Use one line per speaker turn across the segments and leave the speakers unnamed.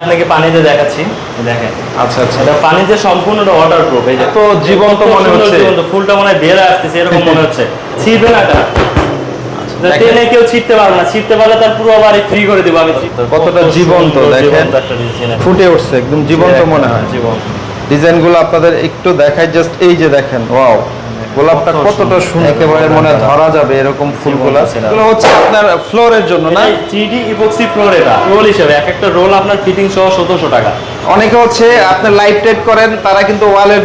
আপনাকে পানিতে দেখাচ্ছি। দেখেন।
আচ্ছা আচ্ছা।
এটা পানিতে সম্পূর্ণ ওয়াটার প্রুফ এই
তো জীবন্ত মনে হচ্ছে।
ফুলটা মনে হয় আসতেছে এরকম মনে হচ্ছে। ছিড়বে না এটা? টেনে কেউ ছিটতে পারবে না। ছিটতে পারলে তার পুরো বাড়ি ফ্রি করে দেবো আমি
কতটা জীবন্ত দেখেন। ফুটে উঠছে একদম জীবন্ত মনে হয়।
জীবন্ত।
ডিজাইনগুলো আপনাদের একটু দেখাই জাস্ট এই যে দেখেন ওয়াও গোলাপটা কতটা
সুন্দর।
একেবারে মনে ধরা যাবে এরকম ফুলগুলো। এগুলো হচ্ছে আপনার ফ্লোরের জন্য না?
ইপক্সি ফ্লোর এটা রোল হিসেবে এক একটা রোল আপনার ফিটিং সহ সতেরোশো টাকা।
অনেকে হচ্ছে আপনার লাইট করেন তারা কিন্তু ওয়ালের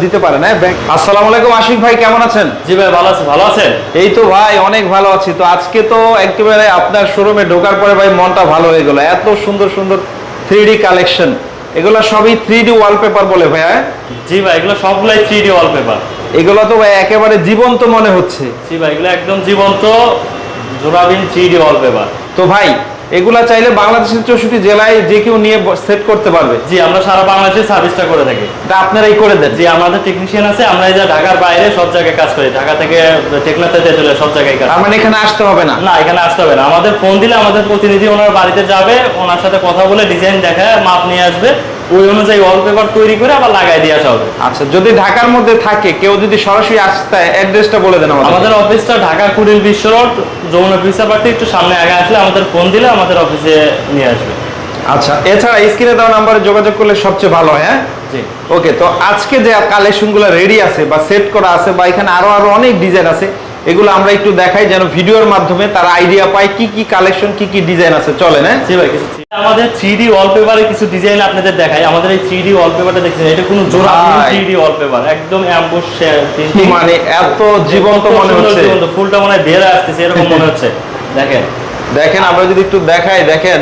দিতে পারে না ব্যাগ- আসসালামু আলাইকুম আশিক ভাই কেমন আছেন?
জি ভাই ভালো আছে ভালো আছেন?
এই তো ভাই অনেক ভালো আছি। তো আজকে তো একেবারে আপনার শোরুমে ঢোকার পরে ভাই মনটা ভালো হয়ে গেল। এত সুন্দর সুন্দর থ্রি কালেকশন এগুলো সবই থ্রি ডি ওয়ালপেপার বলে ভাই হ্যাঁ?
জি ভাই এগুলো সবগুলাই থ্রিডি ওয়ালপেপার
এগুলো তো ভাই একেবারে জীবন্ত মনে হচ্ছে।
জি ভাই এগুলো একদম জীবন্ত জোড়াবিন থ্রিডি ওয়ালপেপার
তো ভাই এগুলা চাইলে বাংলাদেশের চৌষট্টি জেলায় যে কেউ নিয়ে সেট করতে পারবে।
জি আমরা সারা বাংলাদেশে সার্ভিসটা করে থাকি।
এটা আপনারাই করে দেন।
জি আমাদের টেকনিশিয়ান আছে আমরা এই যে ঢাকার বাইরে সব জায়গায় কাজ করি। ঢাকা থেকে টেকনাতে চলে সব জায়গায় কাজ
মানে এখানে আসতে হবে না?
না এখানে আসতে হবে না। আমাদের ফোন দিলে আমাদের প্রতিনিধি ওনার বাড়িতে যাবে ওনার সাথে কথা বলে ডিজাইন দেখায় মাপ নিয়ে আসবে। ওই অনুযায়ী ওয়ালপেপার তৈরি করে আবার লাগাই দিয়ে আসা হবে।
আচ্ছা যদি ঢাকার মধ্যে থাকে কেউ যদি সরাসরি আসতে অ্যাড্রেসটা বলে দেন আমাদের
অফিসটা ঢাকা কুড়িল বিশ্ব রোড যমুনা ফিসা পার্টি একটু সামনে আগে আসলে আমাদের ফোন দিলে আমাদের অফিসে নিয়ে আসবে।
আচ্ছা এছাড়া স্ক্রিনে দেওয়া নাম্বারে যোগাযোগ করলে সবচেয়ে ভালো হয়? হ্যাঁ
জি।
ওকে তো আজকে যে কালেকশনগুলো রেডি আছে বা সেট করা আছে বা এখানে আরও আরও অনেক ডিজাইন আছে এগুলো আমরা একটু দেখাই যেন ভিডিওর মাধ্যমে তারা আইডিয়া পায় কি কি কালেকশন কি কি ডিজাইন আছে। চলে না
জি ভাই আমাদের থ্রি ডি ওয়ালপেপারে কিছু ডিজাইন আপনাদের দেখাই। আমাদের এই থ্রি ডি ওয়ালপেপারটা দেখছেন এটা কোনো জোড়া থ্রি ডি ওয়ালপেপার একদম অ্যাম্বুশ
মানে এত জীবন্ত মনে হচ্ছে।
ফুলটা মনে হয় বের আসতেছে এরকম মনে হচ্ছে। দেখেন
দেখেন আমরা যদি একটু দেখাই দেখেন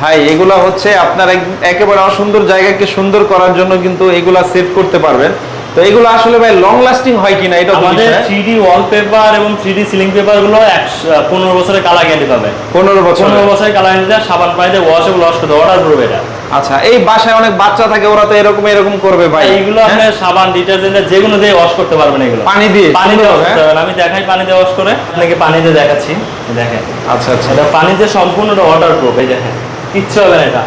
ভাই এগুলা হচ্ছে আপনার এক- একেবারে অসুন্দর জায়গাকে সুন্দর করার জন্য কিন্তু এগুলা সেট করতে পারবেন। তো এগুলো আসলে ভাই লং লাস্টিং হয় কিনা এটা
আমাদের থ্রি ওয়ালপেপার এবং থ্রি সিলিং পেপারগুলো একশো পনেরো বছরের কালার গ্যারান্টি পাবে।
পনেরো বছর
পনেরো বছরের কালার গ্যারান্টি সাবান পানিতে ওয়াশেবল ওয়াশ করতে অর্ডার করবে এটা।
আচ্ছা এই বাসায় অনেক বাচ্চা থাকে ওরা তো এরকম এরকম করবে ভাই।
এইগুলো
হ্যাঁ?
আপনি সাবান ডিটারজেন্ট যেগুলো দিয়ে ওয়াশ করতে পারবেন এগুলো।
পানি দিয়ে
পানি দিয়ে
সুন্দর,
wash করতে
হ্যাঁ?
আমি দেখাই পানি দিয়ে ওয়াশ করে আপনাকে পানি দিয়ে দেখাচ্ছি। দেখেন।
আচ্ছা আচ্ছা।
এটা পানিতে সম্পূর্ণ ওয়াটার প্রুফ এই দেখেন। কিচ্ছু হবে না এটা।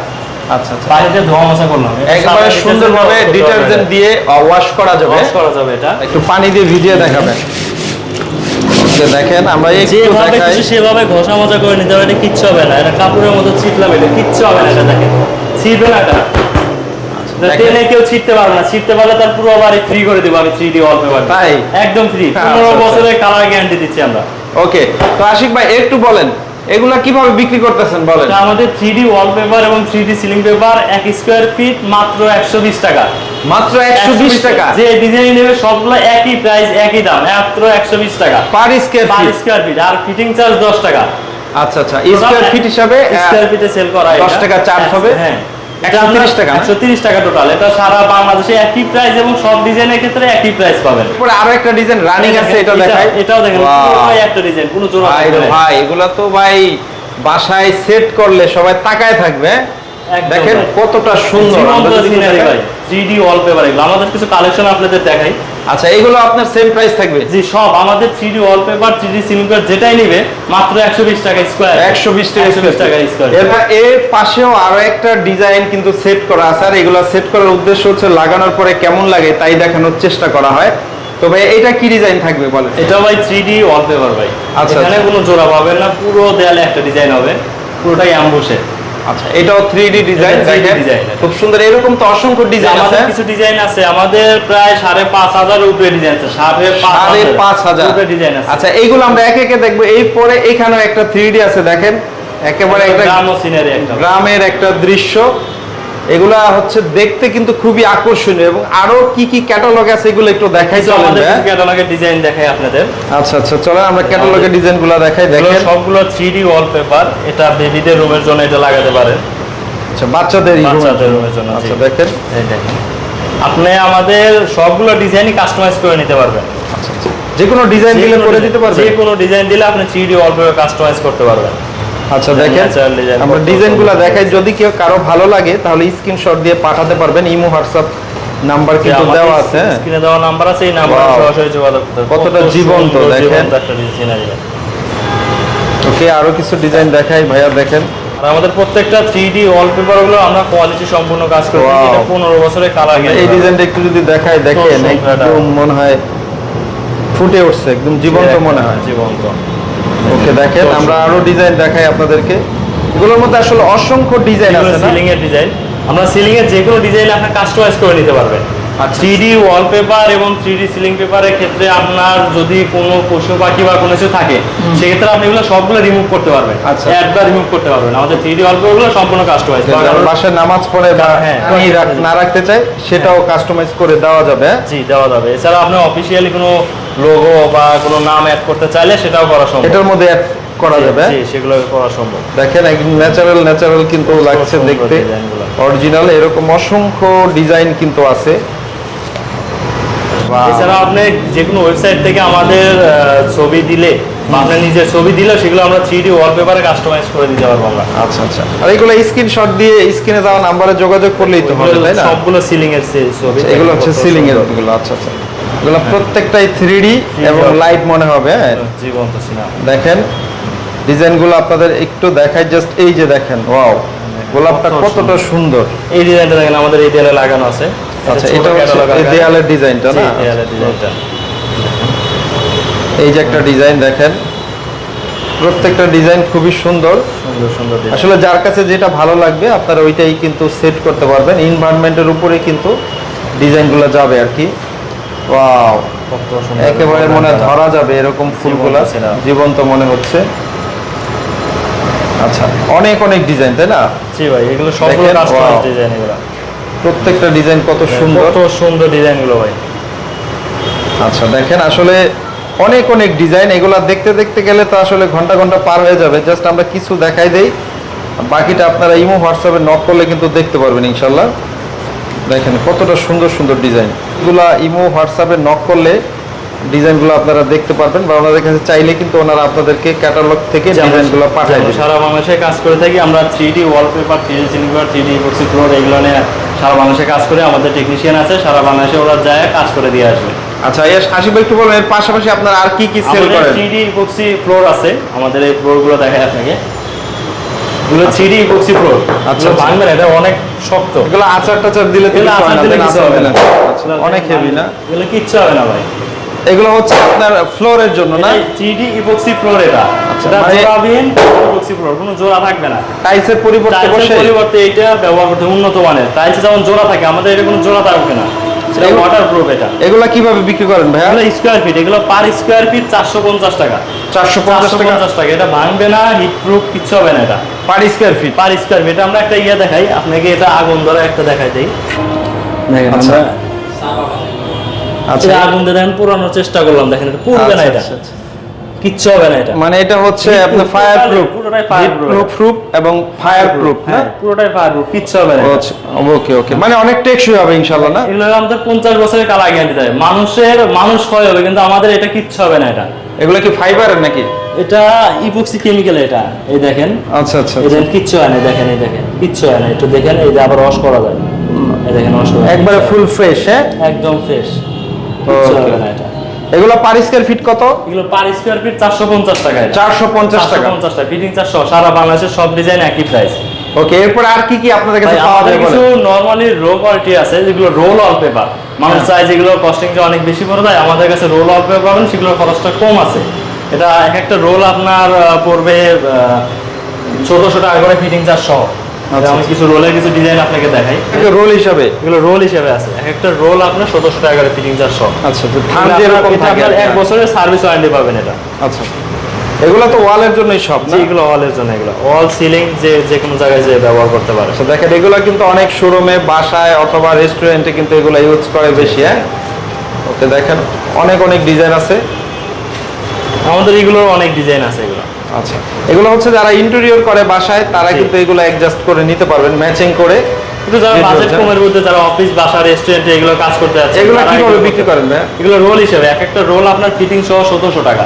আচ্ছা আচ্ছা।
ধোয়া মোছা করলাম এটা
সুন্দরভাবে ডিটারজেন্ট দিয়ে ওয়াশ করা যাবে।
ওয়াশ করা যাবে এটা।
একটু পানি দিয়ে ভিজিয়ে দেখাবেন। দেখেন আমরা
যেভাবে সেভাবে ঘষা মজা করে নিতে হবে এটা কিচ্ছু হবে না। এটা কাপড়ের মতো ছিটলাম এটা কিচ্ছু হবে না এটা দেখেন। ছিটবে না এটা। এটা কেউ ছিটতে পারবে না। ছিটতে পারলে তার পুরো বাড়ি ফ্রি করে দেবো আমি থ্রি ডি ওয়ালপেপার
তাই?
একদম ফ্রি
আচ্ছা,
পনেরো
আচ্ছা।
বছরের কালার গ্যারান্টি দিচ্ছি আমরা।
ওকে তো আশিক ভাই একটু বলেন। এগুলা কীভাবে বিক্রি করতেছেন বলেন?
আমাদের 3D ওয়ালপেপার এবং 3D ceiling paper 1 square feet মাত্র একশো বিশ টাকা।
মাত্র একশো বিশ টাকা?
যে ডিজাইন নেবে সবগুলো একই প্রাইস একই দাম মাত্র একশো বিশ টাকা।
Per square feet per
square feet আর ফিটিং চার্জ দশ টাকা।
আচ্ছা আচ্ছা স্কয়ার ফিট হিসাবে
স্কয়ার ফিটে সেল করা হয়
10 টাকা চার্জ হবে?
হ্যাঁ।
130 টাকা না?
একশো তিরিশ টাকা টোটাল এটা সারা বাংলাদেশে একই প্রাইস এবং সব ডিজাইনের ক্ষেত্রে একই প্রাইস পাবেন।
আরও একটা ডিজাইন রানিং আছে এটা
এটা-
দেখাই।
এটাও দেখেন! একটা ডিজাইন কোনো জোড়া
ভাই এগুলা তো ভাই বাসায় সেট করলে সবাই তাকায় থাকবে। দেখেন কতটা সুন্দর।
জীবন্ত
আমরা যদি
scenery
দেখাই।
ভাই 3D ওয়ালপেপার এগুলো। আমাদের কিছু কালেকশন আপনাদের দেখাই।
আচ্ছা এগুলো আপনার সেম প্রাইস থাকবে?
জি সব আমাদের 3D wallpaper 3D ceiling paper যেটাই নিবে মাত্র 120 টাকা স্কয়ার
একশো বিশ টাকা
120 টাকা স্কয়ার
এরপর এর পাশেও আরও একটা ডিজাইন কিন্তু সেট করা আছে আর এগুলো সেট করার উদ্দেশ্য হচ্ছে লাগানোর পরে কেমন লাগে তাই দেখানোর চেষ্টা করা হয়। তো ভাই এটা কি ডিজাইন থাকবে বলেন?
এটা ভাই 3D ওয়ালপেপার ভাই।
আচ্ছা,
এখানে
আচ্ছা।
কোনো জোড়া পাবেন না পুরো দেয়ালে একটা ডিজাইন হবে পুরোটাই অ্যাম্বুশে
আচ্ছা এটাও থ্রি ডি ডিজাইন
এটা 3D
খুব সুন্দর এরকম তো অসংখ্য ডিজাইন আছে
আমাদের কিছু ডিজাইন আছে। আমাদের প্রায় সাড়ে পাঁচ হাজার উপরে ডিজাইন আছে। সাড়ে
সাড়ে পাঁচ হাজার।
উপরে ডিজাইন আছে।
আচ্ছা এইগুলো আমরা একে একে দেখব। এই পরে এখানেও একটা থ্রি ডি আছে দেখেন। একেবারে একটা। গ্রামের একটা দৃশ্য। এগুলা হচ্ছে দেখতে কিন্তু খুবই আকর্ষণীয় এবং আরও কি কি ক্যাটালগ আছে এগুলো একটু দেখাই চলেন
আমাদের
ভাইয়া?
ক্যাটালগের ডিজাইন দেখাই আপনাদের।
আচ্ছা আচ্ছা চলেন আমরা ক্যাটালগের ডিজাইনগুলা দেখাই দেখেন।
সবগুলো থ্রি ডি ওয়ালপেপার এটা বেবিদের রুমের জন্য এটা লাগাতে পারেন
আচ্ছা বাচ্চাদের।
রুমের জন্য।
আচ্ছা দেখেন।
এই দেখেন। আপনি আমাদের সবগুলো ডিজাইনই কাস্টমাইজ করে নিতে পারবেন।
আচ্ছা আচ্ছা। যে কোনো ডিজাইন দিলে করে দিতে পারবেন?
যে কোনো ডিজাইন দিলে আপনি থ্রি ডি ওয়ালপেপার কাস্টমাইজ করতে পারবেন।
আচ্ছা দেখেন আমরা
করতে
ডিজাইনগুলা
পারবেন।
দেখাই যদি কেউ কারও ভালো লাগে তাহলে স্ক্রিনশট দিয়ে পাঠাতে পারবেন ইমো হোয়াটসঅ্যাপ নাম্বার কিন্তু দেওয়া আছে হ্যাঁ?
স্ক্রিনে দেওয়া নাম্বার আছে এই নাম্বারে. সরাসরি যোগাযোগ করতে
কতটা জীবন্ত দেখেন। ওকে আরও কিছু ডিজাইন দেখাই ভাইয়া দেখেন
আর আমাদের প্রত্যেকটা থ্রি ডি ওয়ালপেপারগুলো আমরা কোয়ালিটি সম্পূর্ণ কাজ করি. এটা পনেরো বছরের কালার
এই ডিজাইনটা একটু যদি দেখাই দেখেন একদম মনে হয় ফুটে উঠছে একদম জীবন্ত মনে হয়
জীবন্ত
ওকে দেখেন আমরা আরও ডিজাইন দেখাই আপনাদেরকে। এগুলোর মধ্যে আসলে অসংখ্য ডিজাইন আছে
সিলিং এর ডিজাইন আমরা সিলিং এর যে কোনো ডিজাইন আপনি কাস্টমাইজ করে নিতে পারবেন। থ্রি ডি ওয়ালপেপার এবং থ্রি ডি সিলিং পেপারের ক্ষেত্রে আপনার যদি কোনো পশু পাখি বা কোনো কিছু থাকে সেক্ষেত্রে আপনি এগুলো সবগুলো রিমুভ করতে পারবেন
আচ্ছা।
রিমুভ করতে পারবেন আমাদের থ্রি ডি ওয়ালপেপার সম্পূর্ণ কাস্টমাইজ
বাসায় নামাজ পড়ে বা
হ্যাঁ।
না রাখতে চায় সেটাও কাস্টমাইজ করে দেওয়া যাবে হ্যাঁ?
জি দেওয়া যাবে এছাড়া আপনি অফিসিয়ালি কোনো লোগো বা কোনো নাম অ্যাড করতে চাইলে সেটাও করা সম্ভব
এটার মধ্যে অ্যাড করা যাবে হ্যাঁ?
জি সেগুলো করা সম্ভব
দেখেন একদম ন্যাচারাল ন্যাচারাল কিন্তু লাগছে দেখতে অরিজিনাল এরকম অসংখ্য ডিজাইন কিন্তু আছে.
এছাড়া আপনি যে কোনো ওয়েবসাইট থেকে আমাদের ছবি দিলে আপনার নিজের ছবি দিলে সেগুলো আমরা থ্রি ডি ওয়ালপেপারে কাস্টমাইজ করে দিতে পারব আমরা।
আচ্ছা আচ্ছা। আর এগুলো স্ক্রিনশট দিয়ে স্ক্রিনে দেওয়া নাম্বারে যোগাযোগ করলেই তো হবে তাই না?
সবগুলো সিলিং এর ছবি।
এগুলো হচ্ছে সিলিং এর এগুলো আচ্ছা আচ্ছা। এগুলো প্রত্যেকটাই থ্রি ডি এবং লাইট মনে হবে হ্যাঁ?
জীবন্ত সিনেমা
দেখেন ডিজাইনগুলো আপনাদের একটু দেখাই জাস্ট এই যে দেখেন ওয়াও গোলাপটা কতটা সুন্দর।
এই ডিজাইনটা দেখেন আমাদের এই দেয়ালে লাগানো আছে।
আচ্ছা এটা হচ্ছে দেয়ালের ডিজাইনটা না?
দেয়ালের ডিজাইনটা।
এই যে একটা ডিজাইন দেখেন প্রত্যেকটা ডিজাইন খুবই সুন্দর।
সুন্দর সুন্দর
আসলে যার কাছে যেটা ভালো লাগবে আপনারা ওইটাই কিন্তু সেট করতে পারবেন। এনভায়রনমেন্টের উপরে কিন্তু ডিজাইনগুলো যাবে আর কি। ওয়াও একেবারে মনে ধরা যাবে এরকম ফুলগুলা। জীবন্ত মনে হচ্ছে। আচ্ছা অনেক অনেক ডিজাইন তাই না?
জি ভাই এগুলো সবগুলো কাস্টমাইজ ডিজাইন
প্রত্যেকটা ডিজাইন কত সুন্দর।
কত সুন্দর ডিজাইনগুলো ভাই।
আচ্ছা দেখেন আসলে অনেক অনেক ডিজাইন এগুলা দেখতে দেখতে গেলে তো আসলে ঘণ্টা ঘণ্টা পার হয়ে যাবে। জাস্ট আমরা কিছু দেখাই দেই। বাকিটা আপনারা ইমো হোয়াটসঅ্যাপে নক করলে কিন্তু দেখতে পারবেন ইনশাল্লাহ। দেখেন কতটা সুন্দর সুন্দর ডিজাইন এগুলা ইমো হোয়াটসঅ্যাপে নক করলে ডিজাইনগুলো আপনারা দেখতে পারবেন বা ওনাদের কাছে চাইলে কিন্তু ওনারা আপনাদেরকে ক্যাটালগ থেকে ডিজাইনগুলো পাঠাই
যে
দেবেন।
সারা বাংলাদেশে কাজ করে থাকি আমরা three D wallpaper three D ceiling three D boxy floor এগুলো নিয়ে সারা বাংলাদেশে কাজ করে আমাদের টেকনিশিয়ান আছে সারা বাংলাদেশে ওরা যায় কাজ করে দিয়ে আসবে।
আচ্ছা এর হাসিব একটু বলবেন এর পাশাপাশি আপনারা আর কি কি সেল করেন?
থ্রি ডি বক্সি ফ্লোর আছে আমাদের এই ফ্লোরগুলো দেখায় আপনাকে। এগুলো থ্রি ডি বক্সি ফ্লোর
আচ্ছা,
আচ্ছা
আচ্ছা।
ভাঙবে না এটা অনেক শক্ত।
এগুলো আচার টাচার দিলে হয়
আচার দিলে কিছু হবে না।
অনেক হেভি না?
এগুলো কিচ্ছু হবে না ভাই।
এগুলো হচ্ছে আপনার ফ্লোরের জন্য না?
থ্রি ডি ইপক্সি ফ্লোর এটা।
আচ্ছা,
এটা
মানে-
জোড়াবিহীন ইপক্সি ফ্লোর কোনো জোড়া থাকবে না।
টাইলসের পরিবর্তে
টাইলসের
বসে?
পরিবর্তে এটা ব্যবহার করতে উন্নত মানের। টাইলস যেমন জোড়া থাকে আমাদের এটা কোনো জোড়া থাকবে না। এটা
এগুলো-
ওয়াটার প্রুফ এটা।
এগুলা কীভাবে বিক্রি করেন ভাইয়া?
এগুলো স্কোয়ার ফিট এগুলো পার স্কোয়ার ফিট চারশো পঞ্চাশ টাকা।
চারশো পঞ্চাশ
চারশো
টাকা
পঞ্চাশ টাকা। এটা ভাঙবে না হিট প্রুফ কিচ্ছু হবে না এটা।
Per square feet
per square feet আমরা একটা ইয়ে দেখাই আপনাকে এটা আগুন ধরে একটা দেখাই দিই। দেখেন
আচ্ছা।
আমরা
আচ্ছা।
আগুন দিয়ে দেখেন পুরানোর চেষ্টা করলাম দেখেন এটা পুড়বে না
আচ্ছা,
এটা।
আচ্ছা, আচ্ছা।
কিচ্ছু হবে না এটা।
মানে এটা হচ্ছে আপনার ফায়ার প্রুফ
পুরোটাই fire
প্রুফ এবং ফায়ার প্রুফ
হ্যাঁ? পুরোটাই ফায়ার প্রুফ কিচ্ছু হবে না
ওকে ওকে। মানে অনেক টেকসই হবে ইনশাআল্লাহ না?
এগুলো আমাদের পঞ্চাশ বছরের কালা গ্যারান্টি দেয়। মানুষের মানুষ ক্ষয় হবে কিন্তু আমাদের এটা কিচ্ছু হবে না এটা।
এগুলো কি ফাইবার নাকি?
এটা ইপক্সি কেমিক্যাল এটা এই দেখেন।
আচ্ছা আচ্ছা
এই দেখেন কিচ্ছু হয় না দেখেন এই দেখেন কিচ্ছু হয় না। একটু দেখেন এই যে আবার ওয়াশ করা যায়। এই দেখেন ওয়াশ করা
একবারে ফুল ফ্রেশ হ্যাঁ?
একদম ফ্রেশ
এগুলো পার স্কোয়ার ফিট কত?
এগুলো পার স্কোয়ার ফিট চারশো পঞ্চাশ টাকা এটা।
চারশো পঞ্চাশ
চারশো
টাকা
পঞ্চাশ টাকা। ফিটিং চারশো। সারা বাংলাদেশের সব ডিজাইন একই প্রাইস
ওকে এরপর আর কি কি আপনাদের কাছে পাওয়া যায়
কিছু নরমালি রো কোয়ালিটি আছে যেগুলো রোল অল পেপার মানুষ। চায় যেগুলো কস্টিং যে অনেক বেশি পড়ে যায় আমাদের কাছে রোল অল পেপার পাবেন সেগুলোর খরচটা কম আছে। এটা এক একটা রোল আপনার পড়বে ছোটশো টাকা করে ফিটিং চার্জ সহ
আচ্ছা,
আমি কিছু রোলের কিছু ডিজাইন আপনাকে দেখাই।
রোল হিসাবে?
এগুলো রোল হিসেবে আছে। এক একটা রোল আপনার সতেরোশো টাকা করে ফিটিং সহ।
আচ্ছা তো যেরকম থাকে।
এক বছরের সার্ভিস ওয়ারেন্টি পাবেন এটা।
আচ্ছা। এগুলো তো ওয়ালের জন্যই সব না?
এগুলো ওয়ালের জন্য এগুলো। ওয়াল সিলিং যে যে কোনো জায়গায় যে ব্যবহার করতে পারে।
আচ্ছা দেখেন এগুলো কিন্তু অনেক শোরুমে বাসায় অথবা রেস্টুরেন্টে কিন্তু এগুলো ইউজ করে বেশি হ্যাঁ? ওকে দেখেন অনেক অনেক ডিজাইন আছে।
আমাদের এগুলোর অনেক ডিজাইন আছে এগুলো।
আচ্ছা। এগুলো হচ্ছে যারা ইন্টেরিয়র করে বাসায় তারা কিন্তু এগুলো অ্যাডজাস্ট করে নিতে পারবেন ম্যাচিং করে।
কিন্তু যারা বাজেট কমের মধ্যে যারা অফিস বাসা রেস্টুরেন্টে এগুলো কাজ করতে যাচ্ছে
এগুলো কীভাবে বিক্রি করেন
এগুলো রোল হিসেবে এক একটা রোল আপনার ফিটিং সহ সতেরোশো টাকা।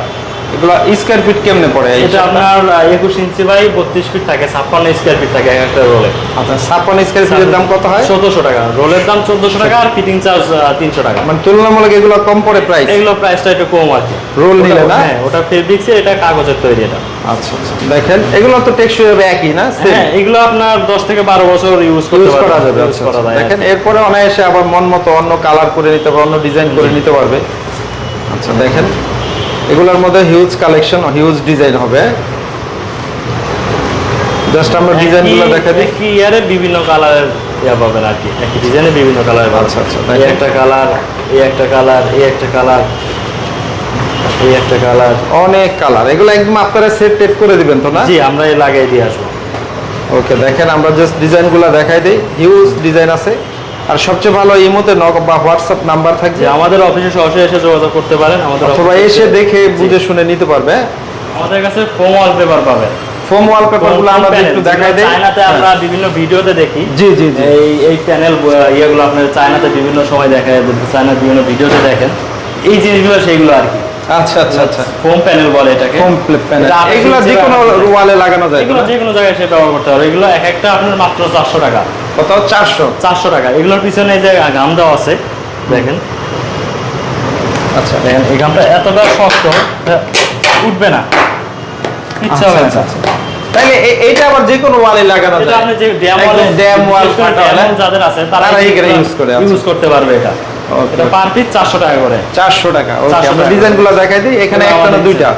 এগুলো স্কোয়ার ফিট কেমনে পড়ে?
এটা আপনার একুশ ইঞ্চি বাই বত্রিশ ফিট থাকে ছাপ্পান্ন স্কোয়ার ফিট থাকে একটা রোলে।
আচ্ছা ছাপ্পান্ন স্কোয়ার ফিটের দাম কত হয়?
চোদ্দশো টাকা। রোলের দাম চোদ্দশো টাকা আর ফিটিং চার্জ তিনশো টাকা।
মানে তুলনামূলক এগুলো কম পড়ে প্রাইস
এগুলো প্রাইসটা একটু কম আর কি।
নিলে না?
হ্যাঁ ওটা ফেব্রিক্সে এটা কাগজের তৈরি এটা।
আচ্ছা আচ্ছা দেখেন এগুলো তো টেকসই হবে একই না?
হ্যাঁ এগুলো আপনার দশ থেকে বারো বছর ইউজ করতে
করা যাবে আচ্ছা দেখেন এরপরে অনায়াসে আবার মন মতো অন্য কালার করে নিতে পারবে অন্য ডিজাইন করে নিতে পারবে। আচ্ছা দেখেন। এগুলোর মধ্যে হিউজ কালেকশন হিউজ ডিজাইন হবে। জাস্ট আমরা ডিজাইনগুলো দেখা দিই।
কি ইয়ারে বিভিন্ন কালারের ইয়া পাবেন আর কি। একই ডিজাইনে বিভিন্ন কালার
আচ্ছা, আচ্ছা,
এই একটা কালার এই একটা কালার এই একটা কালার এই একটা কালার
অনেক কালার এগুলো একদম আপনারা সেট টেট করে দিবেন তো না?
জি আমরা এই লাগিয়ে দিয়ে আসব।
ওকে দেখেন আমরা জাস্ট ডিজাইনগুলো দেখাই দিই। হিউজ ডিজাইন আছে। আর সবচেয়ে ভালো ইমোতে নক বা হোয়াটসঅ্যাপ নাম্বার থাকবে।
আমাদের অফিসে সরাসরি এসে যোগাযোগ করতে পারেন আমাদের
অথবা এসে দেখে বুঝে শুনে নিতে পারবে।
আমাদের কাছে ফোম ওয়ালপেপার পাবেন
ফোম ওয়ালপেপারগুলো আমরা একটু দেখাই দিই।
চায়নাতে আমরা
হ্যাঁ।
বিভিন্ন ভিডিওতে দেখি।
জি জি জি।
এই এই প্যানেল ইয়েগুলো আপনার চায়নাতে বিভিন্ন সময় দেখা যায় চায়নার বিভিন্ন ভিডিওতে দেখেন। এই জিনিসগুলো সেইগুলো আর কি।
আচ্ছা আচ্ছা আচ্ছা।
ফোম প্যানেল বলে এটাকে।
ফোম প্যানেল
আপনি
এগুলো যে কোনো ওয়ালে লাগানো যায়
এগুলো যে কোনো জায়গায় সে ব্যবহার করতে পারবে এগুলো এক একটা আপনার মাত্র চারশো টাকা।
কত? চারশো।
চারশো টাকা। এগুলোর পিছনে যে গাম দেওয়া আছে দেখেন।
আচ্ছা।
দেখেন এই গামটা এতটা শক্ত উঠবে না। ইচ্ছা হবে
আচ্ছা,
না।
আচ্ছা, আচ্ছা। তাইলে এ- এইটা আবার যে কোনো ওয়ালে লাগানো যায়।
আপনি যে ড্যাম ওয়ালে
ড্যাম ওয়াল ফাটা
যাদের আছে তারা
এগুলো
এগুলো
করে, আচ্ছা।
ইউজ করতে পারবে। এটা। এটা পার পিস চারশো টাকা করে।
চারশো টাকা ওকে
400
আমরা। ডিজাইনগুলো দেখাই দিই। এখানে একটা না দুইটা।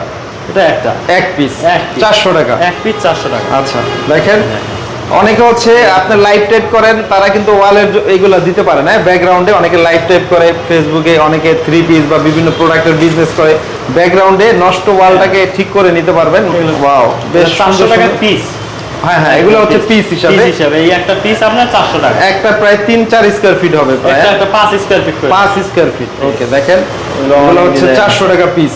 এটা একটা।
এক পিস
এক piece।
চারশো টাকা।
এক পিস চারশো টাকা।
আচ্ছা দেখেন। অনেকে হচ্ছে আপনি লাইট টাইপ করেন তারা কিন্তু ওয়ালের এইগুলো দিতে পারে না। ব্যাকগ্রাউন্ডে অনেকে লাইট টাইপ করে ফেসবুকে অনেকে থ্রি পিস বা বিভিন্ন প্রোডাক্টের বিজনেস করে। ব্যাকগ্রাউন্ডে নষ্ট ওয়ালটাকে ঠিক করে নিতে পারবেন। ওয়াও বেশ সুন্দর
টাকা পিস
হ্যাঁ হ্যাঁ এগুলো হচ্ছে পিস হিসাবে।
পিস হিসাবে। এই একটা পিস আপনার চারশো টাকা।
একটা প্রায় তিন চার স্কোয়ার ফিট হবে প্রায়
একটা একটা পাঁচ স্কোয়ার ফিট করে।
পাঁচ স্কোয়ার ফিট ওকে দেখেন।
এগুলো
এগুলো হচ্ছে
design।
চারশো টাকা পিস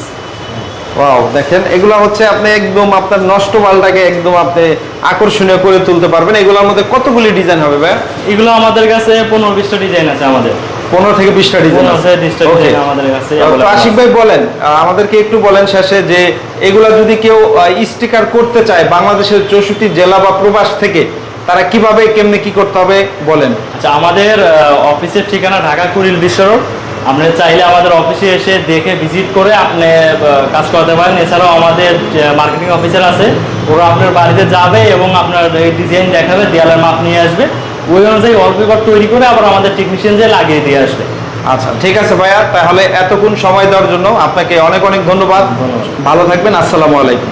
ওয়াও দেখেন এগুলো হচ্ছে আপনি একদম আপনার নষ্ট মালটাকে একদম আপনি আকর্ষণীয় করে তুলতে পারবেন। এগুলোর মধ্যে কতগুলি ডিজাইন হবে ভাই
এগুলো আমাদের কাছে পনেরো বিশটা ডিজাইন আছে আমাদের।
পনেরো থেকে বিশটা ডিজাইন
কাছে
আশিক ভাই বলেন আমাদেরকে একটু বলেন শেষে যে এগুলা যদি কেউ স্টিকার করতে চায় বাংলাদেশের চৌষট্টি জেলা বা প্রবাস থেকে তারা কীভাবে কেমনে কি করতে হবে বলেন।
আচ্ছা আমাদের অফিসের ঠিকানা ঢাকা কুড়িল বিশ্ব রোড আপনি চাইলে আমাদের অফিসে এসে দেখে ভিজিট করে আপনি কাজ করতে পারেন। এছাড়াও আমাদের মার্কেটিং অফিসার আছে। ওরা আপনার বাড়িতে যাবে এবং আপনার এই ডিজাইন দেখাবে দেয়ালের মাপ নিয়ে আসবে। ওই অনুযায়ী ওয়ালপেপার তৈরি করে আবার আমাদের টেকনিশিয়ান যে লাগিয়ে দিয়ে আসবে।
আচ্ছা ঠিক আছে ভাইয়া। তাহলে এতক্ষণ সময় দেওয়ার জন্য আপনাকে অনেক অনেক
ধন্যবাদ।
ভালো থাকবেন। আসসালামু আলাইকুম।